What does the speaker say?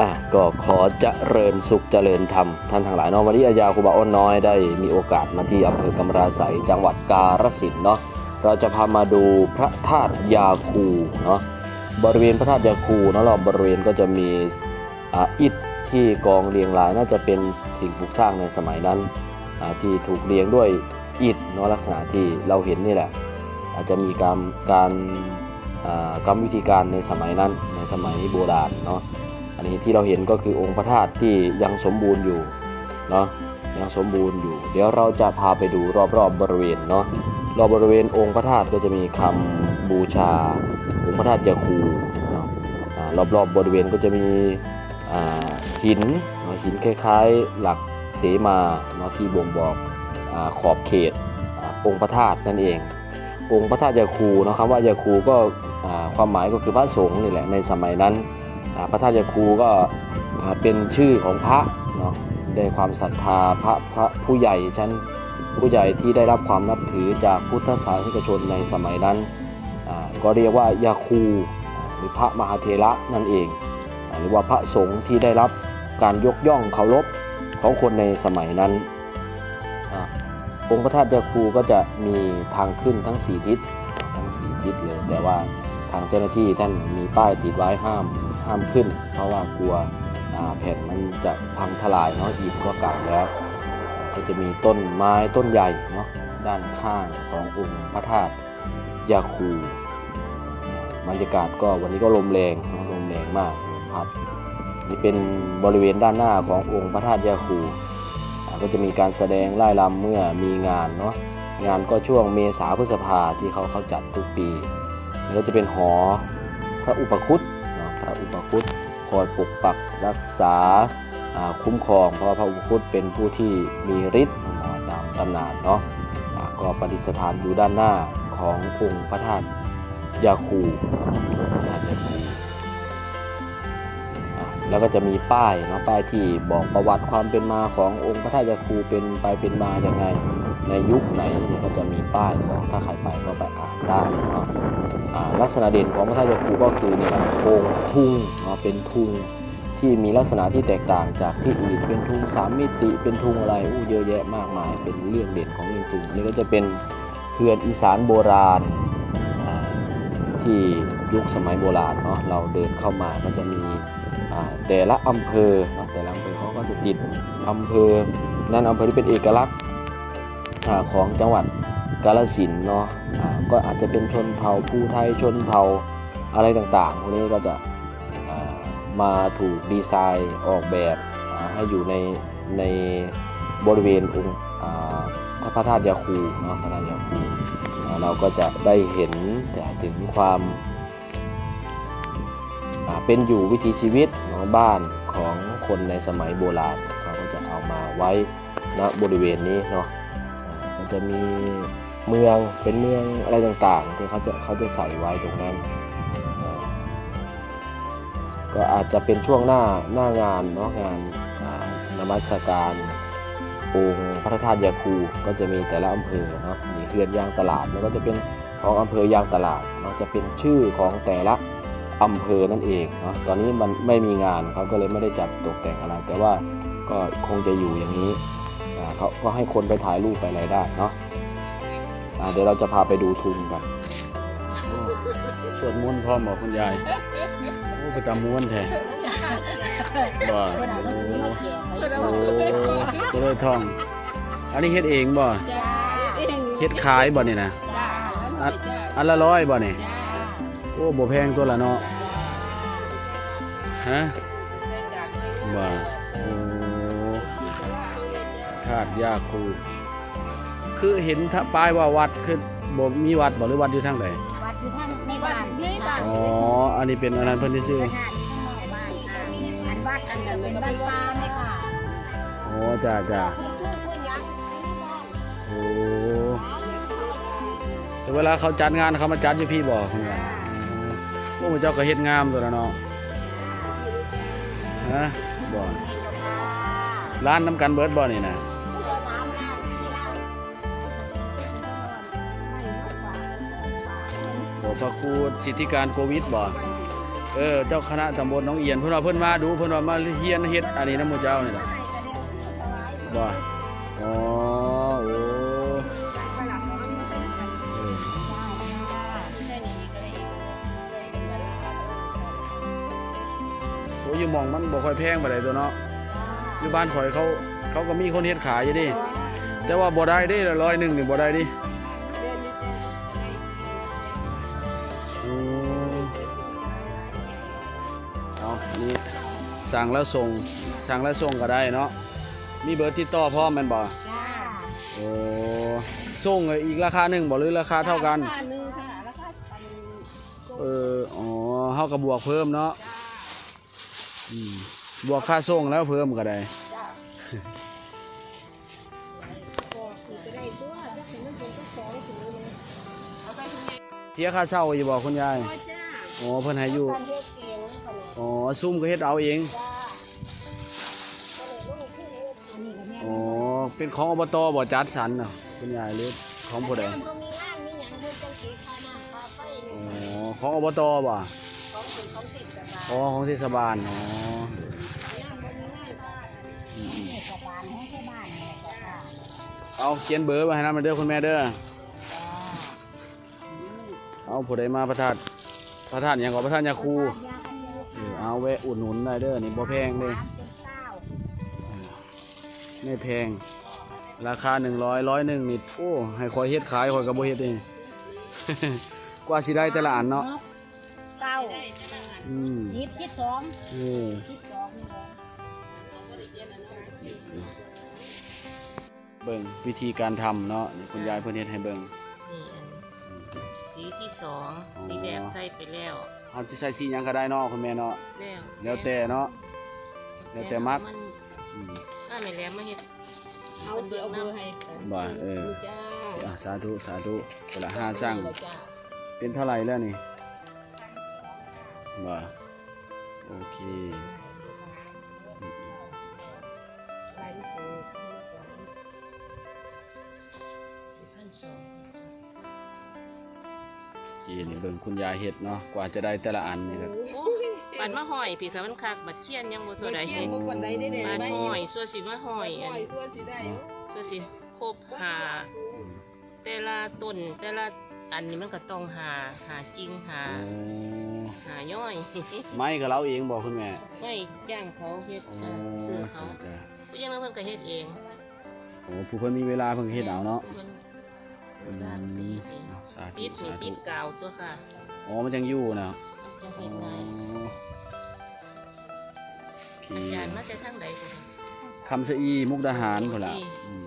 อะก็ขอเจริญสุขเจริญธรรมท่านทั้งหลายเนาะวันนี้อาญาครูบาอ้นน้อยได้มีโอกาสมาที่อำเภอกำราไสยจังหวัดกาฬสินธุ์เนาะเราจะพามาดูพระธาตุยาคูเนาะบริเวณพระธาตุยาคูเนาะรอบบริเวณก็จะมีอิฐที่กองเรียงรายน่าจะเป็นสิ่งปลูกสร้างในสมัยนั้น ที่ถูกเรียงด้วยอิฐเนาะลักษณะที่เราเห็นนี่แหละ อาจจะมีการการกรรมวิธีการในสมัยนั้นในสมัยโบราณเนาะอันนี้ที่เราเห็นก็คือองค์พระธาตุที่ยังสมบูรณ์อยู่เนาะยังสมบูรณ์อยู่ เดี๋ยวเราจะพาไปดูรอบๆบบริเวณเนาะรอบบริเวณองค์พระธาตุก็จะมีคำบูชาองค์พระธาตุยาคูเนาะรอบๆบริเวณก็จะมีหินหินคล้ายๆหลัก เสมาเนาะที่บ่งบอกอขอบเขตอองค์พระธาตุนั่นเอง องค์พระธาตุยาคูนะคำว่ายาคูก็ความหมายก็คือพระสงฆ์นี่แหละในสมัยนั้น พระธาตุยาคูก็เป็นชื่อของพระเนาะได้ความศรัทธาพระพระผู้ใหญ่ชั้นผู้ใหญ่ที่ได้รับความนับถือจากพุทธศาสนิกชนในสมัยนั้น ก็เรียกว่ายาคูหรือพระมหาเถระนั่นเอง หรือว่าพระสงฆ์ที่ได้รับการยกย่องเคารพ ของคนในสมัยนั้นองค์พระธาตุยาคูก็จะมีทางขึ้นทั้งสี่ทิศทั้งสี่ทิศเลย แต่ว่าทางเจ้าหน้าที่ท่านมีป้ายติดไว้ห้ามห้ามขึ้น เพราะว่ากลัวแผ่นมันจะพังทลายเนาะอิฐก็เก่าแล้ว ก็จะมีต้นไม้ต้นใหญ่เนาะด้านข้างขององค์พระธาตุยาคูบรรยากาศก็วันนี้ก็ลมแรงลมแรงมากลมพัด นี่เป็นบริเวณด้านหน้าขององค์พระธาตุยาคูก็จะมีการแสดงไล่ลำเมื่อมีงานเนาะงานก็ช่วงเมษาพฤษภาที่เขาเขาจัดทุกปีนี่ก็จะเป็นหอพระอุปคุตเนาะพระอุปคุตคอยปกปักรักษาคุ้มครอง เพราะว่าพระอุปคุตเป็นผู้ที่มีฤทธิ์เนาะตามตำนานเนาะก็ประดิษฐานอยู่ด้านหน้าขององค์พระธาตุยาคู แล้วก็จะมีป้ายเนาะป้ายที่บอกประวัติความเป็นมาขององค์พระธาตุยาคูเป็นไปเป็นมาอย่างไง ในยุคไหนเนี่ยก็จะมีป้ายบอกถ้าใครไปก็ไปอ่านได้เนาะลักษณะเด่นของพระธาตุยาคูก็คือเนี่ยโคงทุ่งเนาะเป็นทุ่งที่มีลักษณะที่แตกต่างจากที่อื่นเป็นทุ่งสามมิติเป็นทุ่งอะไรอู้เยอะแยะมากมาย เป็นเรื่องเด่นของเรื่องทุ่งนี่ก็จะเป็นเขื่อนอีสานโบราณที่ยุคสมัยโบราณเนาะเราเดินเข้ามาก็จะมี แต่ละอำเภอเนาะแต่ละอำเภอเขาก็จะติดอำเภอนั่นอำเภอที่เป็นเอกลักษณ์ของจังหวัดกาฬสินเนาะก็อาจจะเป็นชนเผ่าภูไทยชนเผ่าอะไรต่างๆพวกนี้ก็จะมาถูกดีไซน์ออกแบบให้อยู่ในในบริเวณองค์อ่าพระธาตุยาคูเนาะพระธาตุยาคูเราก็จะได้เห็นแต่ถึงความ เป็นอยู่วิถีชีวิตของบ้านของคนในสมัยโบราณเขาก็จะเอามาไว้ณบริเวณนี้เนาะมันจะมีเมืองเป็นเมืองอะไรต่างๆที่เขาจะเขาจะใส่ไว้ตรงนั้น ก็อาจจะเป็นช่วงหน้าหน้างานเนาะงานอ่านมัสการองค์พระธาตุยาคูก็จะมีแต่ละอำเภอเนาะนี่เขื่อนยางตลาดแล้วก็จะเป็นของอำเภอยางตลาดเนจะเป็นชื่อของแต่ละ อำเภอนั่นเองเนาะตอนนี้มันไม่มีงานเขาก็เลยไม่ได้จัดตกแต่งอะไร แต่ว่าก็คงจะอยู่อย่างนี้อ่าเขาก็ให้คนไปถ่ายรูปไปอะไรได้เนาะอ่าเดี๋ยวเราจะพาไปดูทุงกันสวดมนต์พร้อมบอกคุณยายโอ้ไปตามม้วนแท้บ่โอ้โอ้จะได้ท่อง อันนี้เฮ็ดเองบ่จ้าเฮ็ดขายบ่นี่นะจ้าอันอันละร้อยบ่นี่จ้า โอ้บ่แพงตัวละเนาะฮะบ่โอ้ธาตุยาคูคือเห็นถ้าป้ายว่าวัดคือบ่มีวัดบ่หรือวัดอยู่ทางใดวัดอยู่ท่านในบ้านในบ้านอ๋ออันนี้เป็นอันนั้นเพิ่นที่ซื้อบ้านอันวัดอันนั้นเป็นบ้านปลาไหมค่ะโอ้จ้าจ้าชื่อเพื่อนยังโอ้แต่เวลาเขาจัดงานเขามาจัดอยู่พี่บอกคุณยายโอ้ พวกเจ้าก็เฮ็ดงามตัวละเนาะฮะบ่ร้านน้ำกันเบิร์ดบ่นี่นะขอพระคูณสิทธิการโควิดบ่เออเจ้าคณะตำบลน้องเอียนเพื่อนเราเพื่อนมาดูเพื่อนเรามาเฮียนเฮ็ดอันนี้น้ำมูเจ้านี่แหละบ่ อ้ยอยู่หมองมันบ่ค่อยแพงปานใดตัวเนาะอยู่บ้านข่อยเขาเขาก็มีคนเฮ็ดขายอยู่ดิแต่ว่าบ่ได้เดิร้อยหนึ่งนี่บ่ได้ดิอืมเอาอันนี้สั่งแล้วส่งสั่งแล้วส่งก็ได้เนาะมีเบอร์ติดต่อพร้อมแม่นบ่จ้าโอ้ส่งอีกราคาหนึ่งบ่หรือราคาเท่ากัน ราคาหนึ่งค่ะ ราคาอันเออ อ๋อเฮาก็บวกเพิ่มเนาะอืม บวกค่าส่งแล้วเพิ่มก็ได้จ้าก็คือจะได้ตัวถ้าถึงมันเป็นเจ้าของถือเลยเอาไปคุณยายเสียค่าเช่าอยู่บ่คุณยายพ่อจ้าอ๋อเพิ่นให้อยู่การเฮ็ดเองขนมอ๋อซุ่มก็เฮ็ดเอาเองจ้าก็เลยลูกที่เฮ็ดอันนี้ก็แม่อ๋อเป็นของอบตบ่จัดสรรเนาะคุณยายหรือของผู้ใดมันก็มีงานมีหยังเพิ่นจังสิค่าน้ำค่าไฟอ๋นี่อของอบตบ่ อ๋อของเทศบาล อ๋องานบ่มีงานค่ะเทศบาลของชาวบ้านนี่แหละจ้าเอาเขียนเบอร์ไว้ให้นำเด้อคุณแม่เด้อจ้าเอาผู้ใดมาประทานประทานหยังก็ประทานยาคูยาคูเออเอาแวะอุดหนุนได้เด้อ นี่บ่แพงเด้สามสิบเก้าไม่แพง ราคา100ร้อยหนึ่งนี่โอ้ ให้คอยเฮ็ดขายคอยก็บ่เฮ็ดเอง กว่าสิได้แต่ละอันเนาะเก้า อืมสิบสิบสองเออสิบสองนี่แหละเบิ่งวิธีการทำเนาะนี่คุณยายเพิ่นเฮ็ดให้เบิ่งนี่อันสีที่สองอ๋อสีแดงใส่ไปแล้วเอาสิใส่สีหยังก็ได้เนาะคุณแม่เนาะแล้วแล้วแต่เนาะแล้วแต่มักนอืมถ้าไม่แล้วมาเฮ็ดเอาเสียเอาเบอร์ให้บ่เออจ้าอะสาธุสาธุเวลาห้าสร้างจ้าเป็นเท่าไหร่แล้วนี่ บ่โอเคลายลูกโป่งพันสองอีนี่เบิ่งคุณยายเฮ็ดเนาะกว่าจะได้แต่ละอันนี่ครับ โอ้บัดมาห้อยพี่ค่ะมันคักบัดเคียนยังบ่เท่าใดเที่ยงก็วันใดได้เนี่ยบัดได้ห้อยส่วนสิมาห้อยอันอยส่วนสิได้ ส่วนสิครบหาแต่ละต้นแต่ละ อันนี้มันก็ต้องหาหากิ่งหาโอ้หาย่อยไม้ก็เราเองบอกคุณแม่ไม่จ้างเขาเฮ็ดโอ้เออซื้อเขาจ้ะผู้ยังนั้นเพิ่นก็เฮ็ดเองโอ้ผู้เพิ่นมีเวลาเพิ่นก็เฮ็ดเอาเนาะพิ่อืร้านตีมเองสาธุติดนี่สาติธุดกาวตัวค่ะอ๋อมันจังอยู่นะมันจะอ๋เฮ็ดง่ายอโอเคอาจารย์มาจากทางใดกัน คำสะอีมุกดาหารพุ่นล่ะโอเคอืม